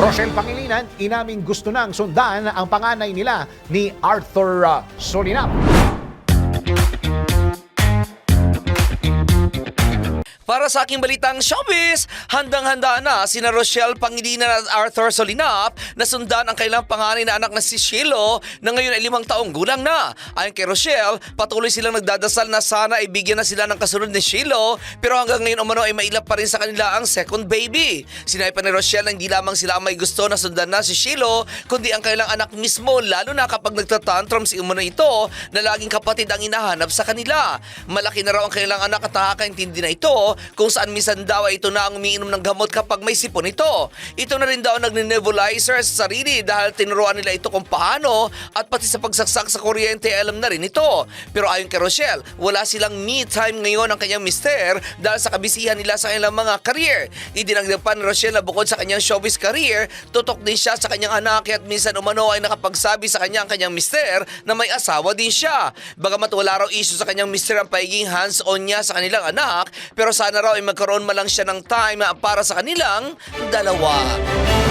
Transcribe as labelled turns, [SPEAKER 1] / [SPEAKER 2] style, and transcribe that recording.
[SPEAKER 1] Rochelle Pangilinan, inaming gusto nang sundan ang panganay nila ni Arthur uh, Solinap.
[SPEAKER 2] Para sa aking balitang showbiz, handang-handa na sina Rochelle Pangilinan at Arthur Solinap na sundan ang kailang panganay na anak na si Shilo na ngayon ay limang taong gulang na. Ayon kay Rochelle, patuloy silang nagdadasal na sana ay bigyan na sila ng kasunod ni Shilo pero hanggang ngayon umano ay mailap pa rin sa kanila ang second baby. Sinabi pa ni Rochelle na hindi lamang sila ang may gusto na sundan na si Shilo kundi ang kailang anak mismo lalo na kapag nagtatantrum si umano ito na laging kapatid ang inahanap sa kanila. Malaki na raw ang kailang anak at nakakaintindi na ito kung saan minsan daw ay ito na ang umiinom ng gamot kapag may sipon ito. Ito na rin daw ang nagne-nebulizer sa sarili dahil tinuruan nila ito kung paano at pati sa pagsaksak sa kuryente alam na rin ito. Pero ayon kay Rochelle, wala silang me time ngayon ang kanyang mister dahil sa kabisihan nila sa kanilang mga career. Idinagdag pa ni Rochelle na bukod sa kanyang showbiz career, tutok din siya sa kanyang anak at minsan umano ay nakapagsabi sa kanya ang kanyang mister na may asawa din siya. Bagamat wala raw issue sa kanyang mister ang pagiging hands-on niya sa kanilang anak, pero sana raw ay magkaroon man lang siya ng time para sa kanilang dalawa.